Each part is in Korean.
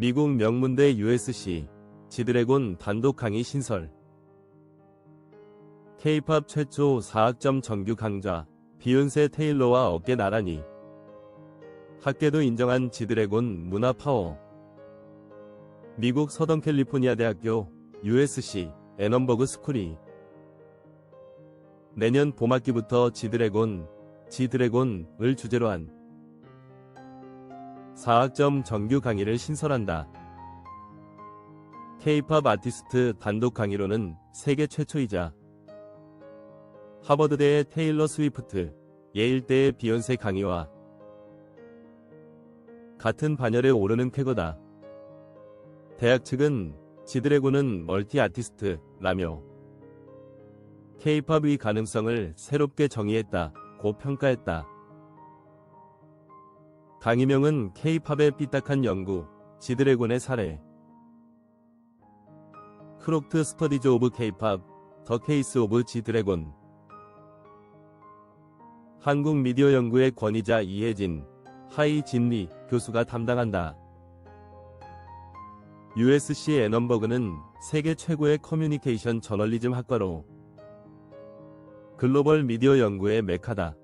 미국 명문대 USC 지드래곤 단독 강의 신설. K-팝 최초 4학점 정규 강좌 비욘세 테일러와 어깨 나란히. 학계도 인정한 지드래곤 문화 파워. 미국 서던 캘리포니아 대학교 USC 애넘버그 스쿨이. 내년 봄학기부터 지드래곤 지드래곤을 주제로 한 4학점 정규 강의를 신설한다. K-팝 아티스트 단독 강의로는 세계 최초이자 하버드대의 테일러 스위프트, 예일대의 비욘세 강의와 같은 반열에 오르는 쾌거다. 대학 측은 지드래곤은 멀티 아티스트라며 K-팝의 가능성을 새롭게 정의했다고 평가했다. 강의명은 K-팝의 삐딱한 연구, 지드래곤의 사례. 크록트 스터디즈 오브 K-팝, 더 케이스 오브 지드래곤. 한국 미디어 연구의 권위자 이혜진, 하이 진리 교수가 담당한다. USC 애넘버그는 세계 최고의 커뮤니케이션 저널리즘 학과로 글로벌 미디어 연구의 메카다.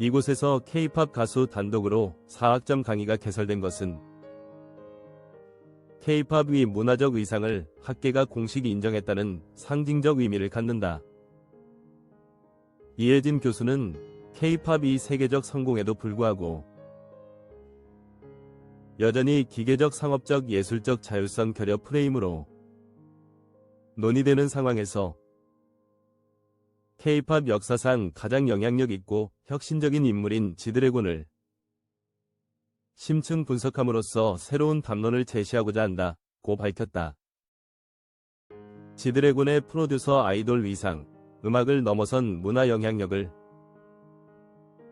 이곳에서 K-팝 가수 단독으로 4학점 강의가 개설된 것은 K-팝의 문화적 의상을 학계가 공식 인정했다는 상징적 의미를 갖는다. 이혜진 교수는 K-팝이 세계적 성공에도 불구하고 여전히 기계적 상업적 예술적 자율성 결여 프레임으로 논의되는 상황에서 K-팝 역사상 가장 영향력 있고 혁신적인 인물인 지드래곤을 심층 분석함으로써 새로운 담론을 제시하고자 한다 고 밝혔다. 지드래곤의 프로듀서 아이돌 위상, 음악을 넘어선 문화 영향력을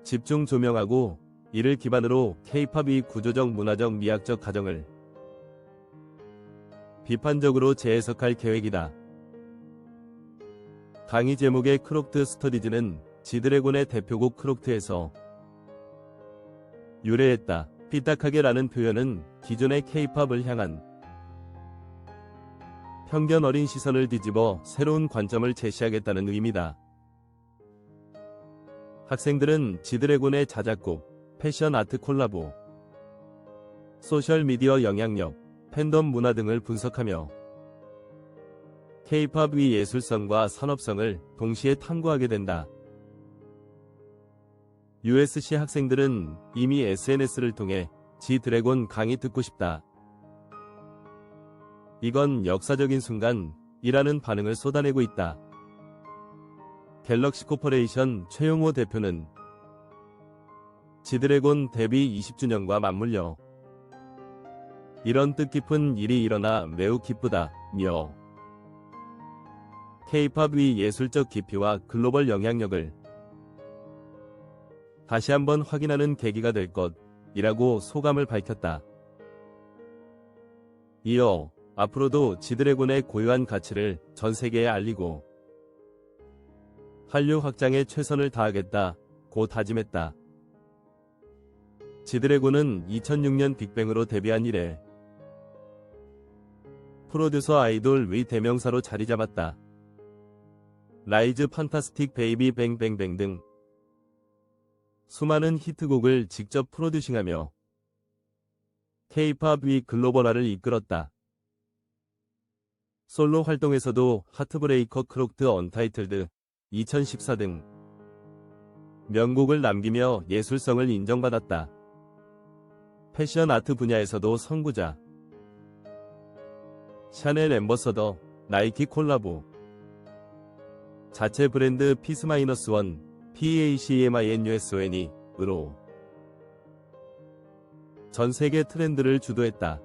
집중 조명하고 이를 기반으로 K-팝이 구조적 문화적 미학적 가정을 비판적으로 재해석할 계획이다. 강의 제목의 크록트 스터디즈는 지드래곤의 대표곡 크록트에서 유래했다. 삐딱하게라는 표현은 기존의 K-팝을 향한 편견 어린 시선을 뒤집어 새로운 관점을 제시하겠다는 의미다. 학생들은 지드래곤의 자작곡, 패션 아트 콜라보, 소셜미디어 영향력, 팬덤 문화 등을 분석하며 K-팝의 예술성과 산업성을 동시에 탐구하게 된다. USC 학생들은 이미 SNS를 통해 지 드래곤 강의 듣고 싶다. 이건 역사적인 순간이라는 반응을 쏟아내고 있다. 갤럭시 코퍼레이션 최용호 대표는 지드래곤 데뷔 20주년과 맞물려 이런 뜻깊은 일이 일어나 매우 기쁘다 며 K-팝의 예술적 깊이와 글로벌 영향력을 다시 한번 확인하는 계기가 될 것이라고 소감을 밝혔다. 이어 앞으로도 지드래곤의 고유한 가치를 전 세계에 알리고 한류 확장에 최선을 다하겠다고 다짐했다. 지드래곤은 2006년 빅뱅으로 데뷔한 이래 프로듀서 아이돌의 대명사로 자리 잡았다. 라이즈 판타스틱 베이비 뱅뱅뱅 등 수많은 히트곡을 직접 프로듀싱하며 K-팝 위 글로벌화를 이끌었다. 솔로 활동에서도 하트브레이커 크록트 언타이틀드 2014 등 명곡을 남기며 예술성을 인정받았다. 패션 아트 분야에서도 선구자 샤넬 엠버서더 나이키 콜라보 자체 브랜드 피스마이너스1 PACMINUSON이 으로 전 세계 트렌드를 주도했다.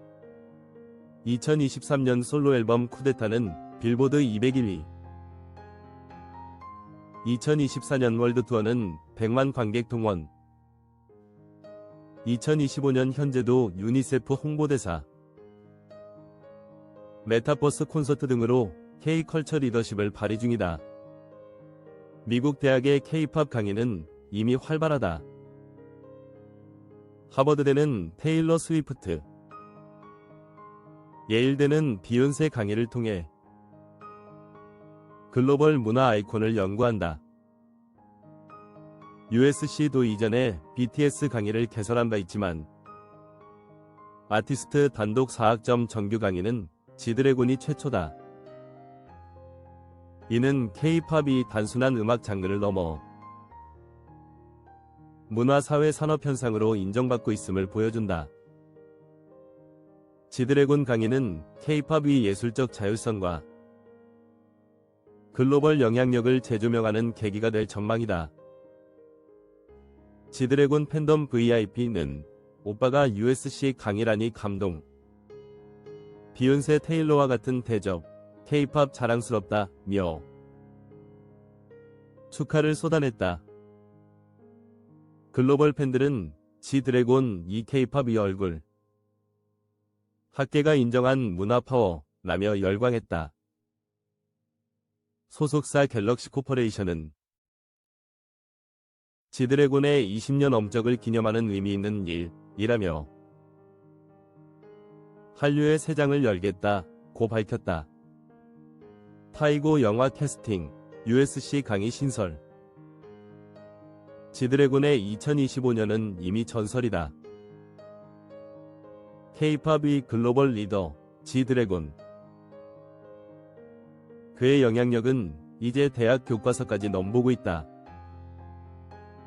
2023년 솔로 앨범 쿠데타는 빌보드 201위 2024년 월드 투어는 100만 관객 동원 2025년 현재도 유니세프 홍보대사 메타버스 콘서트 등으로 K-컬처 리더십을 발휘 중이다. 미국 대학의 K-팝 강의는 이미 활발하다. 하버드대는 테일러 스위프트, 예일대는 비욘세 강의를 통해 글로벌 문화 아이콘을 연구한다. USC도 이전에 BTS 강의를 개설한 바 있지만 아티스트 단독 4학점 정규 강의는 지드래곤이 최초다. 이는 K-팝이 단순한 음악 장르를 넘어 문화 사회 산업 현상으로 인정받고 있음을 보여준다. 지드래곤 강의는 K-팝이 예술적 자율성과 글로벌 영향력을 재조명하는 계기가 될 전망이다. 지드래곤 팬덤 VIP는 오빠가 USC 강의라니 감동. 비욘세 테일러와 같은 대접, K-팝 자랑스럽다, 며 축하를 쏟아냈다. 글로벌 팬들은 지 드래곤 이 K-팝이 얼굴. 학계가 인정한 문화 파워, 라며 열광했다. 소속사 갤럭시 코퍼레이션은 지드래곤의 20년 엄적을 기념하는 의미 있는 일, 이라며 한류의 새 장을 열겠다, 고 밝혔다. 타이고 영화 캐스팅, USC 강의 신설. 지드래곤의 2025년은 이미 전설이다. K-팝이 글로벌 리더, 지드래곤. 그의 영향력은 이제 대학 교과서까지 넘보고 있다.